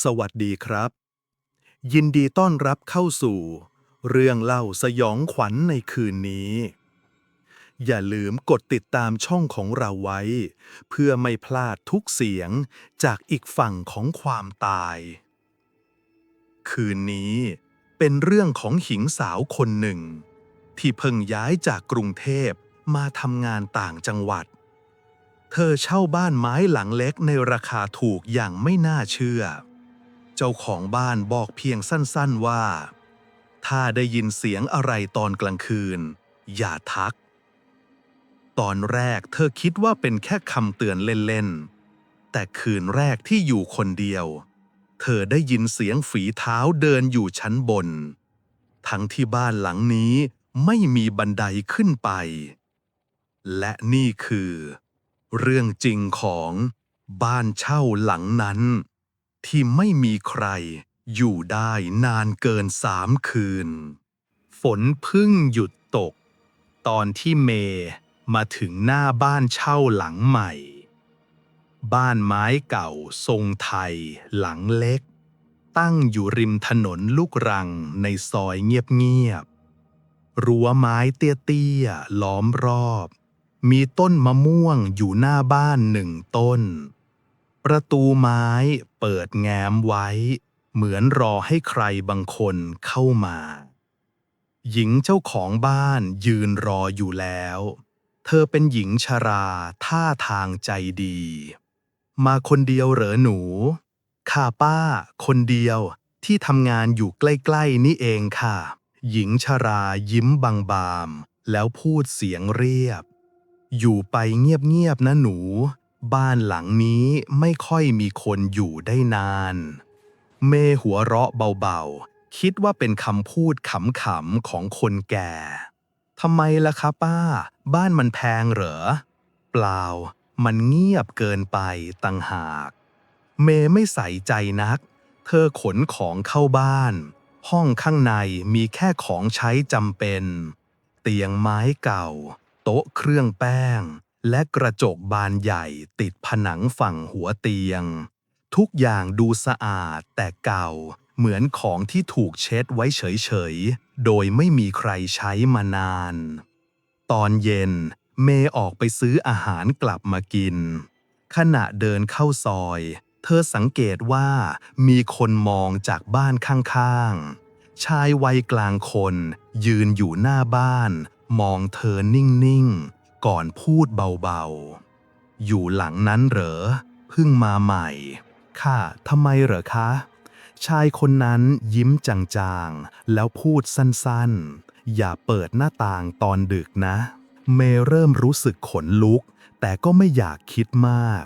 สวัสดีครับ ยินดีต้อนรับเข้าสู่ เรื่องเล่าสยองขวัญในคืนนี้ อย่าลืมกดติดตามช่องของเราไว้ เพื่อไม่พลาดทุกเสียงจากอีกฝั่งของความตาย คืนนี้เป็นเรื่องของหญิงสาวคนหนึ่ง ที่เพิ่งย้ายจากกรุงเทพมาทำงานต่างจังหวัด เธอเช่าบ้านไม้หลังเล็กในราคาถูกอย่างไม่น่าเชื่อ จ้าของบ้านบอกเพียงสั้นๆว่า ถ้าได้ยินเสียงอะไรตอนกลางคืน อย่าทัก ตอนแรกเธอคิดว่าเป็นแค่คำเตือนเล่นๆ แต่คืนแรกที่อยู่คนเดียว เธอได้ยินเสียงฝีเท้าเดินอยู่ชั้นบน ทั้งที่บ้านหลังนี้ไม่มีบันไดขึ้นไป และนี่คือ เรื่องจริงของบ้านเช่าหลังนั้น ที่ไม่มีใครอยู่ได้นานเกินสามคืน ฝนพึ่งหยุดตก ตอนที่เมย์มาถึงหน้าบ้านเช่าหลังใหม่ บ้านไม้เก่าทรงไทยหลังเล็ก ตั้งอยู่ริมถนนลูกรังในซอยเงียบๆรั้วไม้เตี้ยๆล้อมรอบ มีต้นมะม่วงอยู่หน้าบ้านหนึ่งต้น ประตูไม้เปิดแง้มไว้ เหมือนรอให้ใครบางคนเข้ามา หญิงเจ้าของบ้านยืนรออยู่แล้ว เธอเป็นหญิงชราท่าทางใจดี มาคนเดียวเหรอหนู ค่ะป้า คนเดียวที่ทำงานอยู่ใกล้ๆนี่เองค่ะ หญิงชรายิ้มบางๆแล้วพูดเสียงเรียบ อยู่ไปเงียบๆนะหนู บ้านหลังนี้ไม่ค่อยมีคนอยู่ได้นาน เมหัวเราะเบาๆ คิดว่าเป็นคำพูดขำๆของคนแก่ ทำไมล่ะคะป้า บ้านมันแพงเหรอ เปล่า มันเงียบเกินไปต่างหาก เมไม่ใส่ใจนัก เธอขนของเข้าบ้าน ห้องข้างในมีแค่ของใช้จำเป็น เตียงไม้เก่า โต๊ะเครื่องแป้ง และกระจกบานใหญ่ติดผนังฝั่งหัวเตียง ทุกอย่างดูสะอาดแต่เก่า เหมือนของที่ถูกเช็ดไว้เฉยๆ โดยไม่มีใครใช้มานาน ตอนเย็น เมย์ออกไปซื้ออาหารกลับมากิน ขณะเดินเข้าซอย เธอสังเกตว่ามีคนมองจากบ้านข้างๆ ชายวัยกลางคน ยืนอยู่หน้าบ้าน มองเธอนิ่งๆ ก่อนพูดเบาๆ อยู่หลังนั้นเหรอ เพิ่งมาใหม่ ค่ะทำไมเหรอคะ ชายคนนั้นยิ้มจางๆ แล้วพูดสั้นๆ อย่าเปิดหน้าต่างตอนดึกนะ เมยเริ่มรู้สึกขนลุก แต่ก็ไม่อยากคิดมาก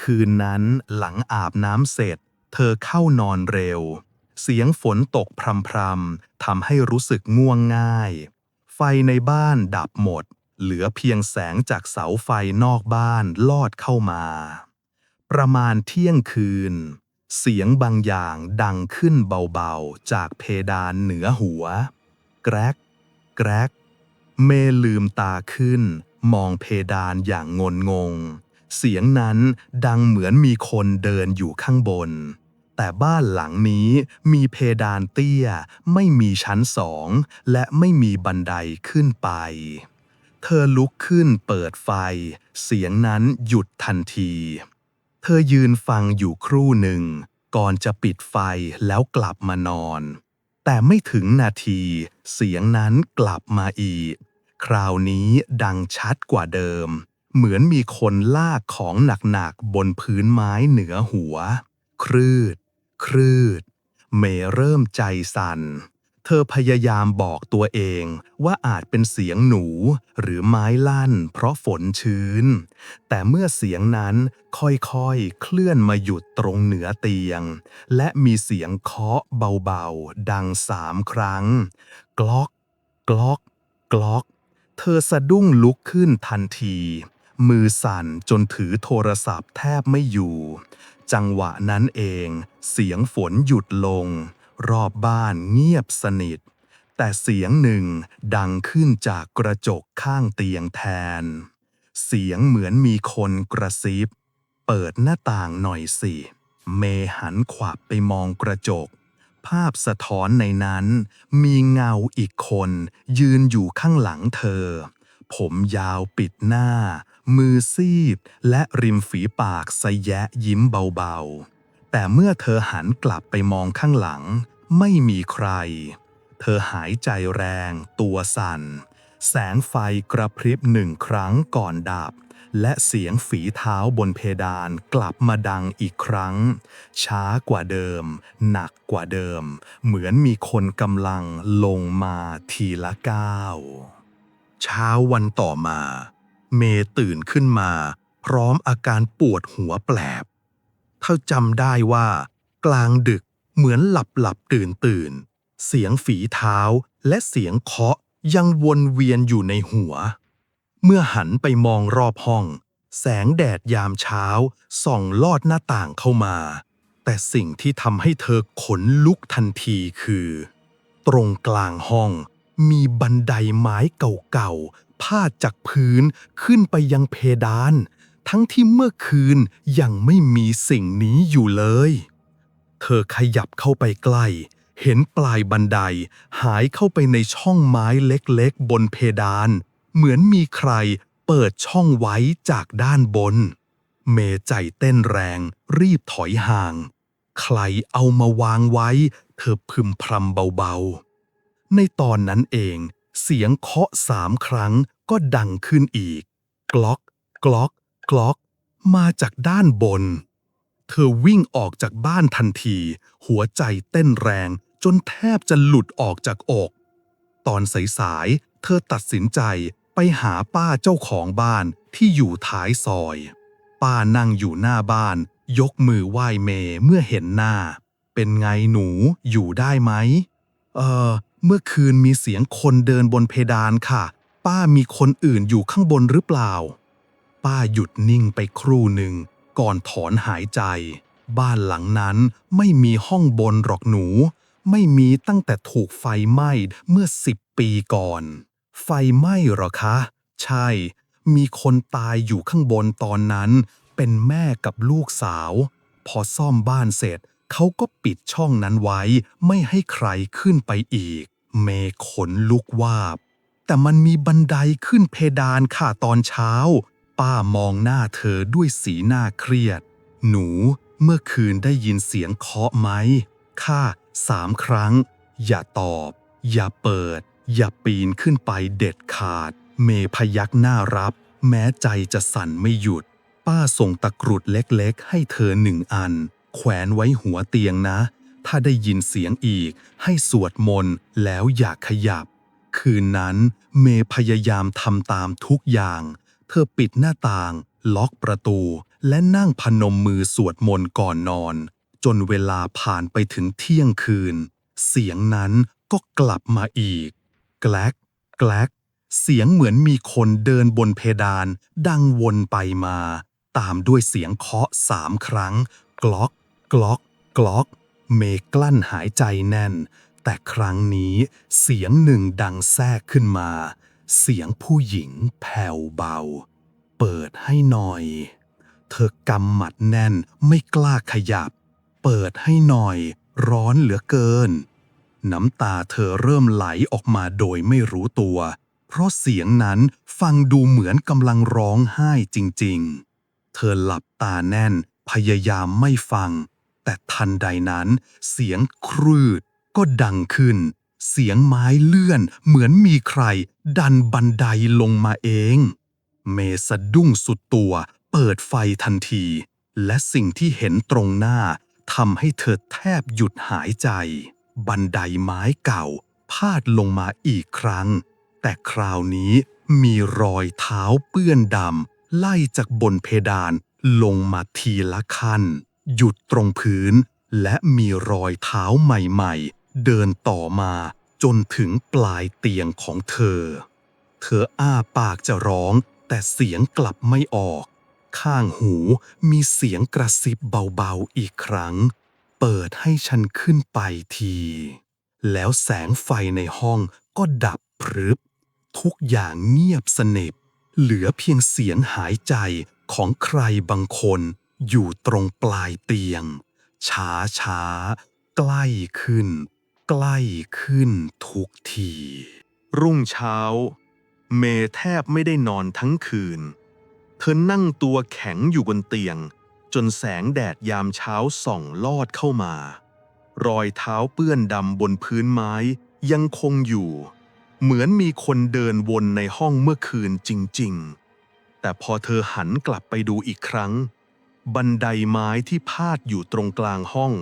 คืนนั้นหลังอาบน้ำเสร็จ เธอเข้านอนเร็ว เสียงฝนตกพรำๆทำให้รู้สึกง่วงง่าย ไฟในบ้านดับหมด เหลือเพียงแสงจากเสาไฟนอกบ้านลอดเข้ามา ประมาณเที่ยงคืน เสียงบางอย่างดังขึ้นเบาๆ จากเพดานเหนือหัว แกรก แกรก เมลืมตาขึ้น มองเพดานอย่างงนงง เสียงนั้นดังเหมือนมีคนเดินอยู่ข้างบน แต่บ้านหลังนี้มีเพดานเตี้ย ไม่มีชั้นสอง และไม่มีบันไดขึ้นไป เธอลุกขึ้นเปิดไฟ เสียงนั้นหยุดทันที เธอยืนฟังอยู่ครู่หนึ่ง ก่อนจะปิดไฟแล้วกลับมานอน แต่ไม่ถึงนาที เสียงนั้นกลับมาอีก คราวนี้ดังชัดกว่าเดิม เหมือนมีคนลากของหนักๆบนพื้นไม้เหนือหัว ครืด ครืด เมเริ่มใจสั่น เธอพยายามบอกตัวเองว่าอาจเป็นเสียงหนู หรือไม้ลั่น เพราะฝนชื้น แต่เมื่อเสียงนั้นค่อยๆ เคลื่อนมาหยุดตรงเหนือเตียง และมีเสียงเคาะเบาๆ ดังสามครั้ง กลอก กลอก กลอก เธอสะดุ้งลุกขึ้นทันที มือสั่นจนถือโทรศัพท์แทบไม่อยู่ จังหวะนั้นเอง เสียงฝนหยุดลง รอบบ้านเงียบสนิท แต่เสียงหนึ่งดังขึ้นจากกระจกข้างเตียงแทน เสียงเหมือนมีคนกระซิบ เปิดหน้าต่างหน่อยสิ เมหันขวับไปมองกระจก ภาพสะท้อนในนั้น มีเงาอีกคน ยืนอยู่ข้างหลังเธอ ผมยาวปิดหน้า มือซีดและริมฝีปากสแยะยิ้มเบาๆ แต่เมื่อเธอหันกลับไปมองข้างหลัง ไม่มีใคร เธอหายใจแรง ตัวสั่น แสงไฟกระพริบหนึ่งครั้งก่อนดับ และเสียงฝีเท้าบนเพดานกลับมาดังอีกครั้ง ช้ากว่าเดิม หนักกว่าเดิม เหมือนมีคนกำลังลงมาทีละก้าวเช้าวันต่อมา เมตื่นขึ้นมา พร้อมอาการปวดหัวแปลบ เธอจำได้ว่า กลางดึกเหมือนหลับหลับตื่นตื่น เสียงฝีเท้าและเสียงเคาะยังวนเวียนอยู่ในหัว เมื่อหันไปมองรอบห้อง แสงแดดยามเช้าส่องลอดหน้าต่างเข้ามา แต่สิ่งที่ทำให้เธอขนลุกทันทีคือ ตรงกลางห้องมีบันไดไม้เก่าๆพาดจากพื้นขึ้นไปยังเพดาน ทั้งที่เมื่อคืนยังไม่มีสิ่งนี้อยู่เลย เธอขยับเข้าไปใกล้ เห็นปลายบันไดหายเข้าไปในช่องไม้เล็กๆ บนเพดาน เหมือนมีใครเปิดช่องไว้จากด้านบน เมใจเต้นแรงรีบถอยห่าง ใครเอามาวางไว้ เธอพึมพรำเบาๆ ในตอนนั้นเอง เสียงเคาะสามครั้งก็ดังขึ้นอีก กล็อก กล็อก กล็อกมาจากด้านบน เธอวิ่งออกจากบ้านทันที หัวใจเต้นแรงจนแทบจะหลุดออกจากอก ตอนสายๆ เธอตัดสินใจไปหาป้าเจ้าของบ้านที่อยู่ท้ายซอย ป้านั่งอยู่หน้าบ้าน ยกมือไหว้เมเมื่อเห็นหน้า เป็นไงหนูอยู่ได้ไหม เออ เมื่อคืนมีเสียงคนเดินบนเพดานค่ะ ป้ามีคนอื่นอยู่ข้างบนหรือเปล่า ป้าหยุดนิ่งไปครู่หนึ่ง ก่อนถอนหายใจ บ้านหลังนั้นไม่มีห้องบนหรอกหนู ไม่มีตั้งแต่ถูกไฟไหม้เมื่อสิบปีก่อน ไฟไหม้เหรอคะ ใช่ มีคนตายอยู่ข้างบนตอนนั้น เป็นแม่กับลูกสาว พอซ่อมบ้านเสร็จ เขาก็ปิดช่องนั้นไว้ ไม่ให้ใครขึ้นไปอีก เมยขนลุกวาบแต่มันมีบันไดขึ้นเพดานค่ะตอนเช้า ป้ามองหน้าเธอด้วยสีหน้าเครียด หนูเมื่อคืนได้ยินเสียงเคาะไหมค่ะสามครั้ง อย่าตอบ อย่าเปิด อย่าปีนขึ้นไปเด็ดขาด เมย์พยักหน้ารับ แม้ใจจะสั่นไม่หยุด ป้าส่งตะกรุดเล็กๆ ให้เธอหนึ่งอัน แขวนไว้หัวเตียงนะ ถ้าได้ยินเสียงอีก ให้สวดมนต์แล้วอย่าขยับ คืนนั้น เมพยายามทำตามทุกอย่าง เธอปิดหน้าต่าง ล็อกประตู และนั่งพนมมือสวดมนต์ก่อนนอน จนเวลาผ่านไปถึงเที่ยงคืน เสียงนั้นก็กลับมาอีก แกลกแกลกเสียงเหมือนมีคนเดินบนเพดาน ดังวนไปมา ตามด้วยเสียงเคาะสามครั้ง กลอก กลอก กลอก เมกลั้นหายใจแน่น แต่ครั้งนี้เสียงหนึ่งดังแทรกขึ้นมา เสียงผู้หญิงแผ่วเบา เปิดให้หน่อย เธอกำหมัดแน่นไม่กล้าขยับ เปิดให้หน่อย ร้อนเหลือเกิน น้ำตาเธอเริ่มไหลออกมาโดยไม่รู้ตัว เพราะเสียงนั้นฟังดูเหมือนกำลังร้องไห้จริงๆ เธอหลับตาแน่นพยายามไม่ฟัง แต่ทันใดนั้น เสียงครืดก็ดังขึ้น เสียงไม้เลื่อนเหมือนมีใคร ดันบันไดลงมาเอง เมสะดุ้งสุดตัว เปิดไฟทันที และสิ่งที่เห็นตรงหน้าทำให้เธอแทบหยุดหายใจ บันไดไม้เก่า พาดลงมาอีกครั้ง แต่คราวนี้มีรอยเท้าเปื้อนดำไล่จากบนเพดานลงมาทีละขั้น หยุดตรงพื้น และมีรอยเท้าใหม่ๆ เดินต่อมา จนถึงปลายเตียงของเธอ เธออ้าปากจะร้อง แต่เสียงกลับไม่ออก ข้างหูมีเสียงกระซิบเบาๆอีกครั้ง เปิดให้ฉันขึ้นไปที แล้วแสงไฟในห้องก็ดับพรึบ ทุกอย่างเงียบสนิทเหลือเพียงเสียงหายใจของใครบางคนอยู่ตรงปลายเตียง ช้าช้าๆใกล้ขึ้น ใกล้ขึ้นทุกที รุ่งเช้า เมแทบไม่ได้นอนทั้งคืน เธอนั่งตัวแข็งอยู่บนเตียง จนแสงแดดยามเช้าส่องลอดเข้ามา รอยเท้าเปื้อนดำบนพื้นไม้ยังคงอยู่ เหมือนมีคนเดินวนในห้องเมื่อคืนจริง ๆ แต่พอเธอหันกลับไปดูอีกครั้ง บันไดไม้ที่พาดอยู่ตรงกลางห้อง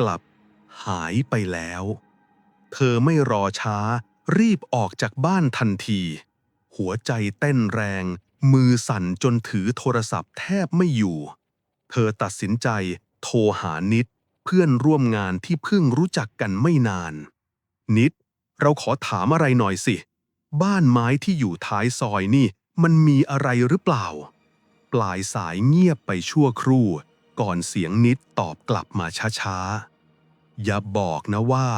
กลับ หายไปแล้ว เธอไม่รอช้า รีบออกจากบ้านทันที หัวใจเต้นแรง มือสั่นจนถือโทรศัพท์แทบไม่อยู่ เธอตัดสินใจโทรหานิด เพื่อนร่วมงานที่เพิ่งรู้จักกันไม่นาน นิด เราขอถามอะไรหน่อยสิ บ้านไม้ที่อยู่ท้ายซอยนี่ มันมีอะไรหรือเปล่า ปลายสายเงียบไปชั่วครู่ ก่อนเสียงนิดตอบกลับมาช้าๆ อย่าบอกนะว่า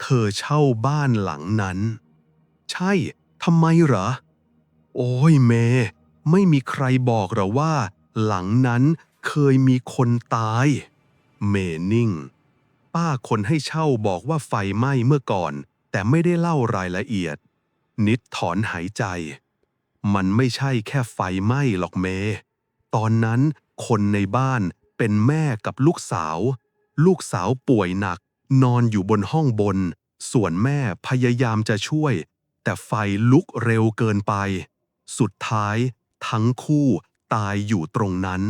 เธอเช่าบ้านหลังนั้น ใช่ทำไมเหรอ โอ้ยเม ไม่มีใครบอกเหรอว่า หลังนั้นเคยมีคนตาย เมนิ่ง ป้าคนให้เช่าบอกว่าไฟไหม้เมื่อก่อน แต่ไม่ได้เล่ารายละเอียด นิดถอนหายใจ มันไม่ใช่แค่ไฟไหม้หรอกเม ตอนนั้นคนในบ้านเป็นแม่กับลูกสาว ลูกสาวป่วยหนัก นอนอยู่บนห้องบน ส่วนแม่พยายามจะช่วย แต่ไฟลุกเร็วเกินไป สุดท้ายทั้งคู่ตายอยู่ตรงนั้น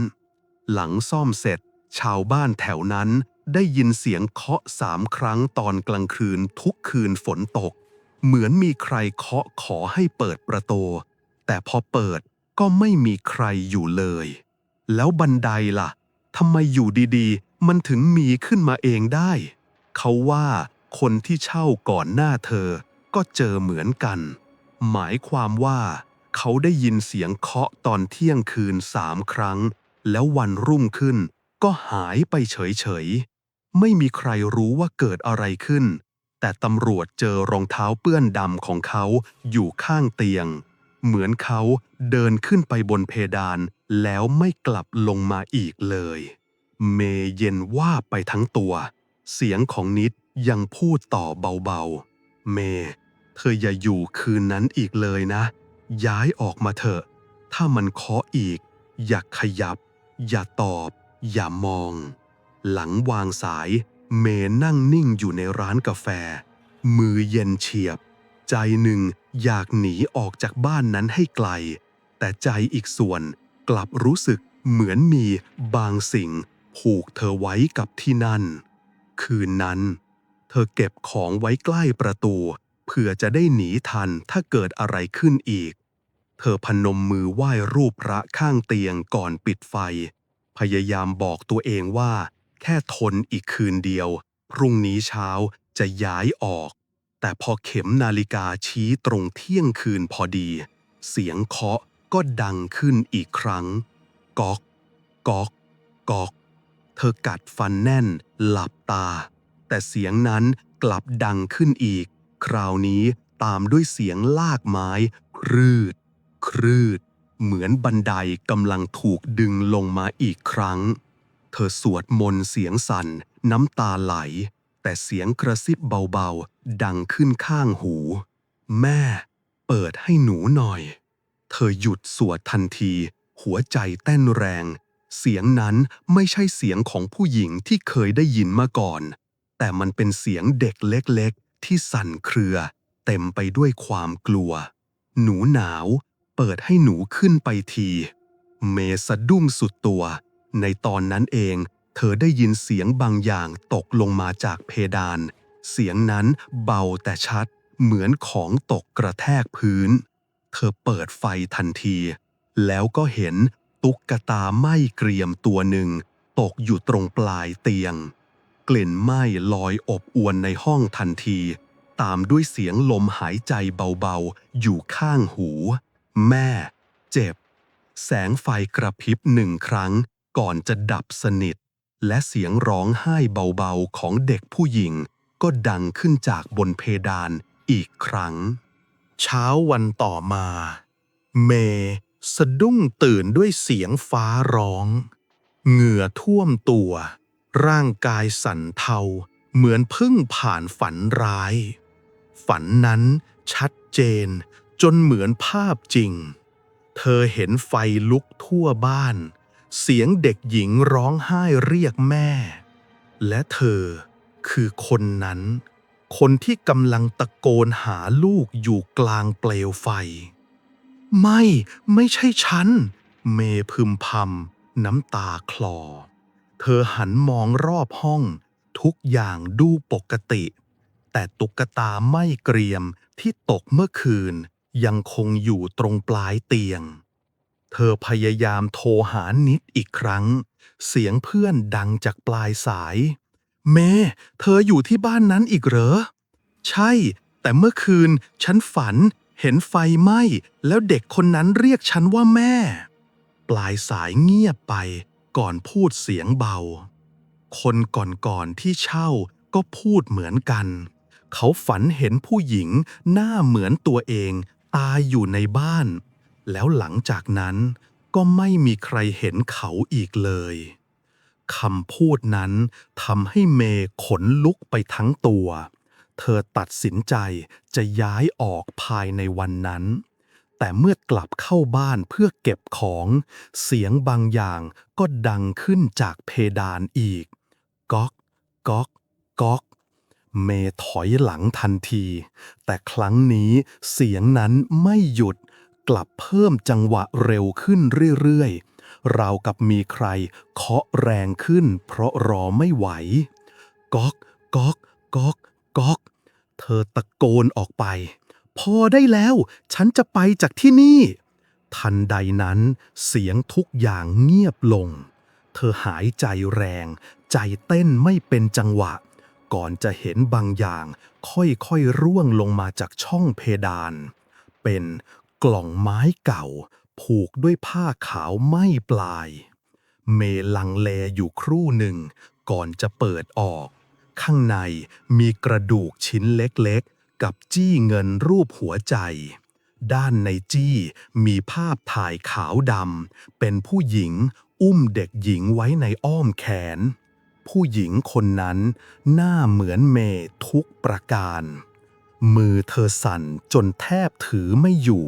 หลังซ่อมเสร็จ ชาวบ้านแถวนั้นได้ยินเสียงเคาะสามครั้งตอนกลางคืนทุกคืนฝนตก เหมือนมีใครเคาะขอให้เปิดประตู แต่พอเปิดก็ไม่มีใครอยู่เลย แล้วบันไดล่ะทำไมอยู่ดีๆ มันถึงมีขึ้นมาเองได้ เขาว่าคนที่เช่าก่อนหน้าเธอ ก็เจอเหมือนกัน หมายความว่า เขาได้ยินเสียงเคาะตอนเที่ยงคืนสามครั้ง แล้ววันรุ่งขึ้น ก็หายไปเฉยๆ ไม่มีใครรู้ว่าเกิดอะไรขึ้น แต่ตำรวจเจอรองเท้าเปื้อนดำของเขาอยู่ข้างเตียง เหมือนเขาเดินขึ้นไปบนเพดานแล้วไม่กลับลงมาอีกเลย เมเย็นว่าไปทั้งตัว เสียงของนิดยังพูดต่อเบาๆ เม เธออย่าอยู่คืนนั้นอีกเลยนะ ย้ายออกมาเถอะ ถ้ามันเคาะอีก อย่าขยับ อย่าตอบ อย่ามอง หลังวางสาย เมนั่งนิ่งอยู่ในร้านกาแฟ มือเย็นเฉียบ ใจหนึ่งอยากหนีออกจากบ้านนั้นให้ไกล แต่ใจอีกส่วนกลับรู้สึกเหมือนมีบางสิ่ง ผูกเธอไว้กับที่นั่น คืนนั้น เธอเก็บของไว้ใกล้ประตู เพื่อจะได้หนีทันถ้าเกิดอะไรขึ้นอีก เธอพนมมือไหว้รูปพระข้างเตียงก่อนปิดไฟ พยายามบอกตัวเองว่า แค่ทนอีกคืนเดียว พรุ่งนี้เช้าจะย้ายออก แต่พอเข็มนาฬิกาชี้ตรงเที่ยงคืนพอดี เสียงเคาะก็ดังขึ้นอีกครั้ง ก๊อก ก๊อก ก๊อก เธอกัดฟันแน่น หลับตา แต่เสียงนั้นกลับดังขึ้นอีก คราวนี้ตามด้วยเสียงลากไม้ครืด ครืด เหมือนบันไดกำลังถูกดึงลงมาอีกครั้ง เธอสวดมนต์เสียงสั่น น้ำตาไหล แต่เสียงกระซิบเบาๆ ดังขึ้นข้างหู แม่ เปิดให้หนูหน่อย เธอหยุดสวดทันที หัวใจเต้นแรง เสียงนั้นไม่ใช่เสียงของผู้หญิงที่เคยได้ยินมาก่อน แต่มันเป็นเสียงเด็กเล็กๆ ที่สั่นเครือ เต็มไปด้วยความกลัว หนูหนาว เปิดให้หนูขึ้นไปที เมสะดุ้งสุดตัว ในตอนนั้นเอง เธอได้ยินเสียงบางอย่างตกลงมาจากเพดาน เสียงนั้นเบาแต่ชัด เหมือนของตกกระแทกพื้น เธอเปิดไฟทันที แล้วก็เห็น ตุ๊กตาไหม้เกรียมตัวหนึ่ง ตกอยู่ตรงปลายเตียง กลิ่นไหม้ลอยอบอวนในห้องทันที ตามด้วยเสียงลมหายใจเบาๆ อยู่ข้างหู แม่ เจ็บ แสงไฟกระพริบหนึ่งครั้ง ก่อนจะดับสนิท และเสียงร้องไห้เบาๆของเด็กผู้หญิง ก็ดังขึ้นจากบนเพดานอีกครั้ง เช้าวันต่อมา เม สะดุ้งตื่นด้วยเสียงฟ้าร้อง เหงื่อท่วมตัว ร่างกายสั่นเทา เหมือนเพิ่งผ่านฝันร้าย ฝันนั้นชัดเจน จนเหมือนภาพจริง เธอเห็นไฟลุกทั่วบ้าน เสียงเด็กหญิงร้องไห้เรียกแม่ และเธอคือคนนั้น คนที่กำลังตะโกนหาลูกอยู่กลางเปลวไฟ ไม่ ไม่ใช่ฉัน เมพึมพำน้ำตาคลอ เธอหันมองรอบห้อง ทุกอย่างดูปกติ แต่ตุ๊กตาไม่เกรียมที่ตกเมื่อคืน ยังคงอยู่ตรงปลายเตียง เธอพยายามโทรหานิดอีกครั้ง เสียงเพื่อนดังจากปลายสาย เม เธออยู่ที่บ้านนั้นอีกเหรอ ใช่ แต่เมื่อคืนฉันฝัน เห็นไฟไหม้ แล้วเด็กคนนั้นเรียกฉันว่าแม่ ปลายสายเงียบไป ก่อนพูดเสียงเบา คนก่อนๆที่เช่าก็พูดเหมือนกัน เขาฝันเห็นผู้หญิงหน้าเหมือนตัวเอง ตายอยู่ในบ้าน แล้วหลังจากนั้นก็ไม่มีใครเห็นเขาอีกเลยคำพูดนั้นทำให้เมย์ขนลุกไปทั้งตัว เธอตัดสินใจจะย้ายออกภายในวันนั้น แต่เมื่อกลับเข้าบ้านเพื่อเก็บของ เสียงบางอย่างก็ดังขึ้นจากเพดานอีก ก๊อก ก๊อก ก๊อกเมย์ถอยหลังทันที แต่ครั้งนี้เสียงนั้นไม่หยุด กลับเพิ่มจังหวะเร็วขึ้นเรื่อยๆ ราวกับมีใครเคาะแรงขึ้นเพราะรอไม่ไหว ก๊อก ก๊อก ก๊อก ก๊อก เธอตะโกนออกไป พอได้แล้วฉันจะไปจากที่นี่ ทันใดนั้นเสียงทุกอย่างเงียบลง เธอหายใจแรง ใจเต้นไม่เป็นจังหวะ ก่อนจะเห็นบางอย่างค่อยๆร่วงลงมาจากช่องเพดาน เป็นกล่องไม้เก่า ผูกด้วยผ้าขาวไม่ปลาย เมลังเลอยู่ครู่หนึ่ง ก่อนจะเปิดออก ข้างในมีกระดูกชิ้นเล็กๆ กับจี้เงินรูปหัวใจ ด้านในจี้มีภาพถ่ายขาวดำเป็นผู้หญิงอุ้มเด็กหญิงไว้ในอ้อมแขน ผู้หญิงคนนั้นหน้าเหมือนเมทุกประการ มือเธอสั่นจนแทบถือไม่อยู่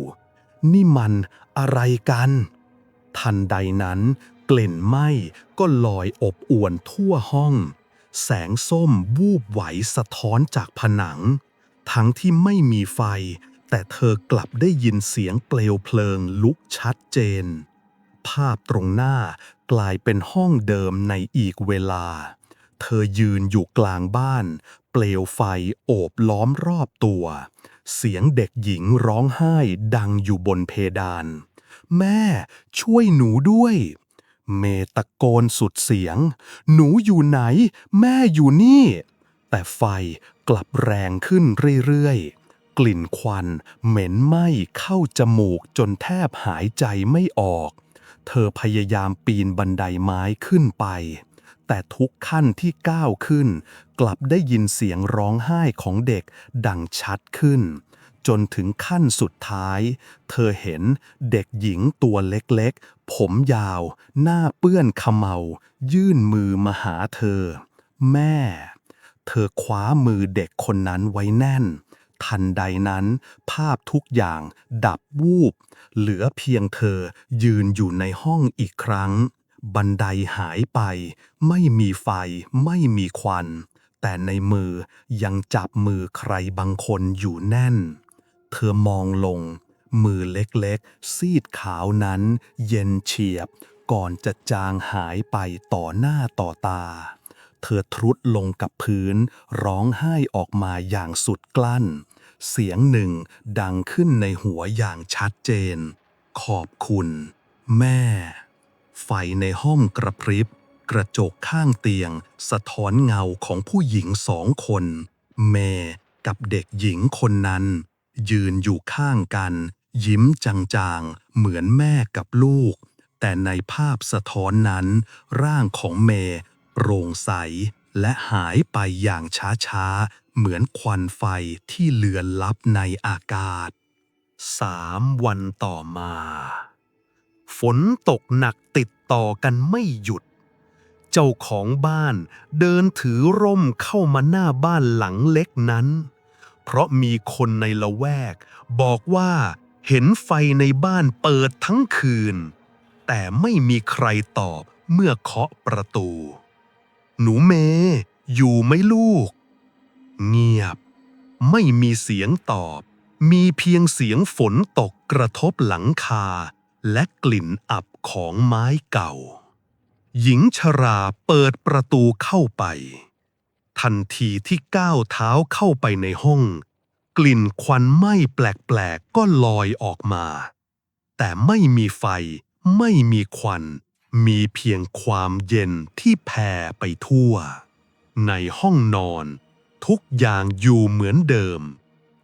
นี่มันอะไรกัน ทันใดนั้น กลิ่นไหม้ก็ลอยอบอวนทั่วห้อง แสงส้มวูบไหวสะท้อนจากผนัง ทั้งที่ไม่มีไฟ แต่เธอกลับได้ยินเสียงเปลวเพลิงลุกชัดเจน ภาพตรงหน้ากลายเป็นห้องเดิมในอีกเวลา เธอยืนอยู่กลางบ้าน เปลวไฟโอบล้อมรอบตัว เสียงเด็กหญิงร้องไห้ดังอยู่บนเพดาน แม่ช่วยหนูด้วย เมตะโกนสุดเสียง หนูอยู่ไหน แม่อยู่นี่ แต่ไฟกลับแรงขึ้นเรื่อยๆ กลิ่นควันเหม็นไหม้เข้าจมูกจนแทบหายใจไม่ออก เธอพยายามปีนบันไดไม้ขึ้นไป แต่ทุกขั้นที่ก้าวขึ้น กลับได้ยินเสียงร้องไห้ของเด็กดังชัดขึ้นจนถึงขั้นสุดท้าย เธอเห็นเด็กหญิงตัวเล็ก ผมยาว หน้าเปื้อนขมเมายื่นมือมาหาเธอ แม่ เธอคว้ามือเด็กคนนั้นไว้แน่น ทันใดนั้น ภาพทุกอย่างดับวูบ เหลือเพียงเธอยืนอยู่ในห้องอีกครั้ง บันไดหายไป ไม่มีไฟ ไม่มีควัน แต่ในมือยังจับมือใครบางคนอยู่แน่น เธอมองลง มือเล็กๆ ซีดขาวนั้นเย็นเฉียบ ก่อนจะจางหายไปต่อหน้าต่อตา เธอทรุดลงกับพื้น ร้องไห้ออกมาอย่างสุดกลั้น เสียงหนึ่งดังขึ้นในหัวอย่างชัดเจน ขอบคุณ แม่ ไฟในห้องกระพริบ กระจกข้างเตียง สะท้อนเงาของผู้หญิงสองคน เมกับเด็กหญิงคนนั้น ยืนอยู่ข้างกัน ยิ้มจางๆ เหมือนแม่กับลูก แต่ในภาพสะท้อนนั้น ร่างของเมย์โปร่งใส และหายไปอย่างช้าๆ เหมือนควันไฟที่เลือนลับในอากาศสามวันต่อมา ฝนตกหนักติดต่อกันไม่หยุด เจ้าของบ้านเดินถือร่มเข้ามาหน้าบ้านหลังเล็กนั้น เพราะมีคนในละแวก บอกว่า เห็นไฟในบ้านเปิดทั้งคืน แต่ไม่มีใครตอบเมื่อเคาะประตู หนูเมย์อยู่ไหมลูก เงียบ ไม่มีเสียงตอบ มีเพียงเสียงฝนตกกระทบหลังคา และกลิ่นอับของไม้เก่า หญิงชราเปิดประตูเข้าไป ทันทีที่ก้าวเท้าเข้าไปในห้อง กลิ่นควันไหม้แปลกๆ ก็ลอยออกมา แต่ไม่มีไฟ ไม่มีควัน มีเพียงความเย็นที่แผ่ไปทั่ว ในห้องนอน ทุกอย่างอยู่เหมือนเดิม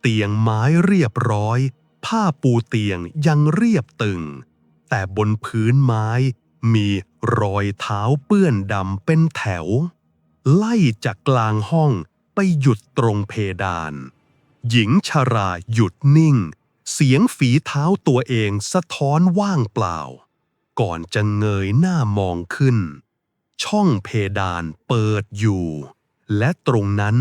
เตียงไม้เรียบร้อย ผ้าปูเตียงยังเรียบตึง แต่บนพื้นไม้มีรอยเท้าเปื้อนดำเป็นแถว ไล่จากกลางห้องไปหยุดตรงเพดาน หญิงชาราหยุดนิ่ง เสียงฝีเท้าตัวเองสะท้อนว่างเปล่า ก่อนจะเงยหน้ามองขึ้น ช่องเพดานเปิดอยู่ และตรงนั้น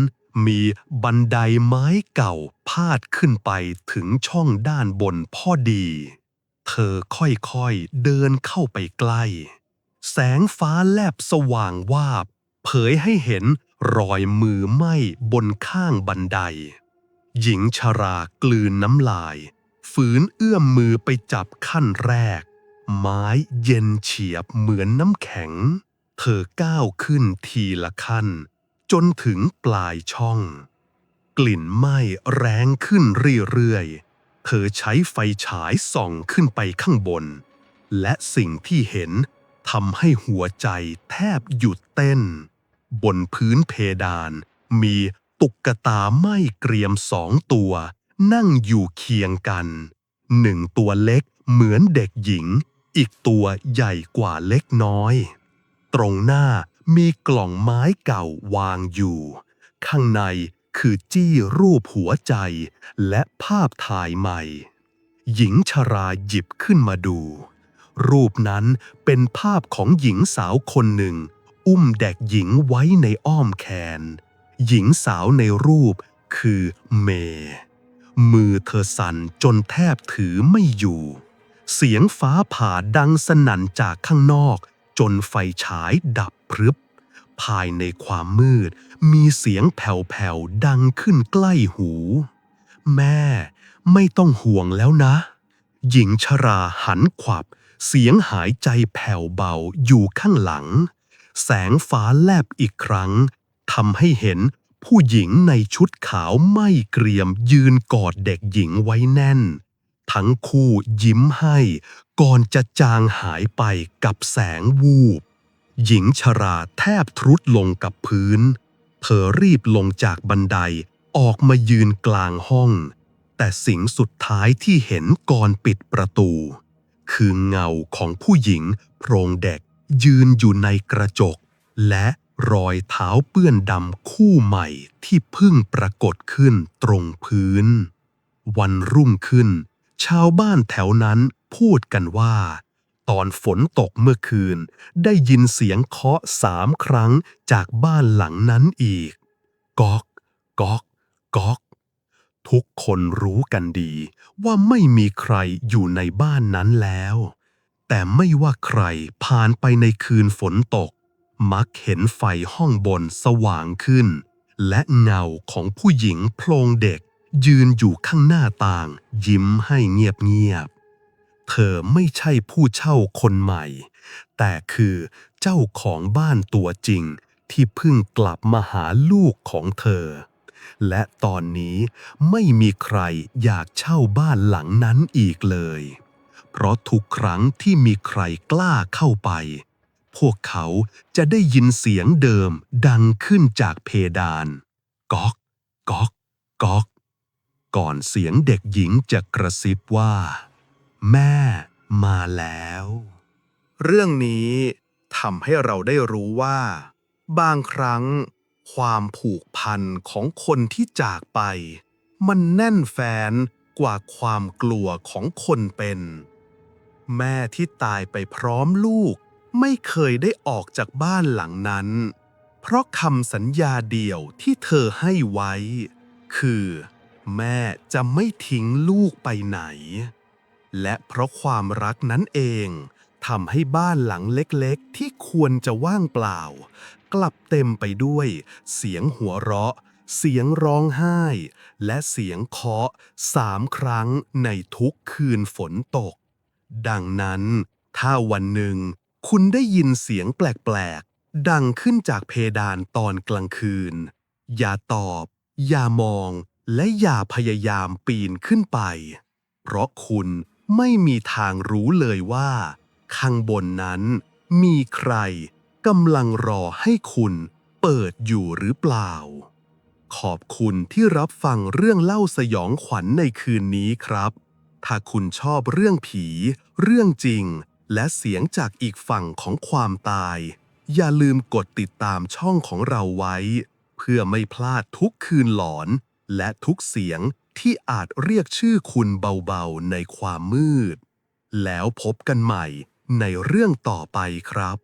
มีบันไดไม้เก่าพาดขึ้นไปถึงช่องด้านบนพอดี เธอค่อยๆเดินเข้าไปใกล้ แสงฟ้าแลบสว่างวาบ เผยให้เห็นรอยมือไหม้บนข้างบันได หญิงชรากลืนน้ำลาย ฝืนเอื้อมมือไปจับขั้นแรก ไม้เย็นเฉียบเหมือนน้ำแข็ง เธอก้าวขึ้นทีละขั้น จนถึงปลายช่อง กลิ่นไหม้แรงขึ้นเรื่อยๆ เธอใช้ไฟฉายส่องขึ้นไปข้างบน และสิ่งที่เห็นทำให้หัวใจแทบหยุดเต้น บนพื้นเพดานมี ตุกตาไม้เกรียมสองตัว นั่งอยู่เคียงกัน หนึ่งตัวเล็กเหมือนเด็กหญิง อีกตัวใหญ่กว่าเล็กน้อย ตรงหน้ามีกล่องไม้เก่าวางอยู่ ข้างในคือจี้รูปหัวใจ และภาพถ่ายใหม่ หญิงชราหยิบขึ้นมาดู รูปนั้นเป็นภาพของหญิงสาวคนหนึ่ง อุ้มเด็กหญิงไว้ในอ้อมแขน หญิงสาวในรูปคือเม มือเธอสั่นจนแทบถือไม่อยู่ เสียงฟ้าผ่าดังสนั่นจากข้างนอก จนไฟฉายดับพรึบ ภายในความมืดมีเสียงแผ่วๆดังขึ้นใกล้หู แม่ไม่ต้องห่วงแล้วนะ หญิงชราหันขวับ เสียงหายใจแผ่วเบาอยู่ข้างหลัง แสงฟ้าแลบอีกครั้ง ทำให้เห็นผู้หญิงในชุดขาวไม่เกรียมยืนกอดเด็กหญิงไว้แน่น ทั้งคู่ยิ้มให้ ก่อนจะจางหายไปกับแสงวูบ หญิงชราแทบทรุดลงกับพื้น เธอรีบลงจากบันไดออกมายืนกลางห้อง แต่สิ่งสุดท้ายที่เห็นก่อนปิดประตู คือเงาของผู้หญิงโพรงเด็กยืนอยู่ในกระจก และ รอยเท้าเปื้อนดำคู่ใหม่ที่เพิ่งปรากฏขึ้นตรงพื้น วันรุ่งขึ้น ชาวบ้านแถวนั้นพูดกันว่า ตอนฝนตกเมื่อคืน ได้ยินเสียงเคาะสามครั้งจากบ้านหลังนั้นอีก ก๊อก ก๊อก ก๊อก ทุกคนรู้กันดีว่าไม่มีใครอยู่ในบ้านนั้นแล้ว แต่ไม่ว่าใครผ่านไปในคืนฝนตก มักเห็นไฟห้องบนสว่างขึ้น และเงาของผู้หญิงโพลงเด็ก ยืนอยู่ข้างหน้าต่าง ยิ้มให้เงียบๆ เธอไม่ใช่ผู้เช่าคนใหม่ แต่คือเจ้าของบ้านตัวจริงที่เพิ่งกลับมาหาลูกของเธอ และตอนนี้ไม่มีใครอยากเช่าบ้านหลังนั้นอีกเลย เพราะทุกครั้งที่มีใครกล้าเข้าไป พวกเขาจะได้ยินเสียงเดิมดังขึ้นจากเพดาน ก๊อก ก๊อก ก๊อก ก่อนเสียงเด็กหญิงจะกระซิบว่า แม่มาแล้ว เรื่องนี้ทำให้เราได้รู้ว่า บางครั้ง ความผูกพันของคนที่จากไป มันแน่นแฟนกว่าความกลัวของคนเป็น แม่ที่ตายไปพร้อมลูก ไม่เคยได้ออกจากบ้านหลังนั้น เพราะคำสัญญาเดียวที่เธอให้ไว้ คือ แม่จะไม่ทิ้งลูกไปไหน และเพราะความรักนั้นเองทำให้บ้านหลังเล็กๆ ที่ควรจะว่างเปล่า กลับเต็มไปด้วย เสียงหัวเราะ เสียงร้องไห้ และเสียงเคาะสามครั้งในทุกคืนฝนตก ดังนั้น ถ้าวันหนึ่ง คุณได้ยินเสียงแปลกๆ ดังขึ้นจากเพดานตอนกลางคืน อย่าตอบ อย่ามอง และอย่าพยายามปีนขึ้นไป เพราะคุณไม่มีทางรู้เลยว่า ข้างบนนั้นมีใครกำลังรอให้คุณเปิดอยู่หรือเปล่า ขอบคุณที่รับฟังเรื่องเล่าสยองขวัญในคืนนี้ครับ ถ้าคุณชอบเรื่องผี เรื่องจริง และเสียงจากอีกฝั่งของความตาย อย่าลืมกดติดตามช่องของเราไว้ เพื่อไม่พลาดทุกคืนหลอน และทุกเสียงที่อาจเรียกชื่อคุณเบาๆในความมืด แล้วพบกันใหม่ในเรื่องต่อไปครับ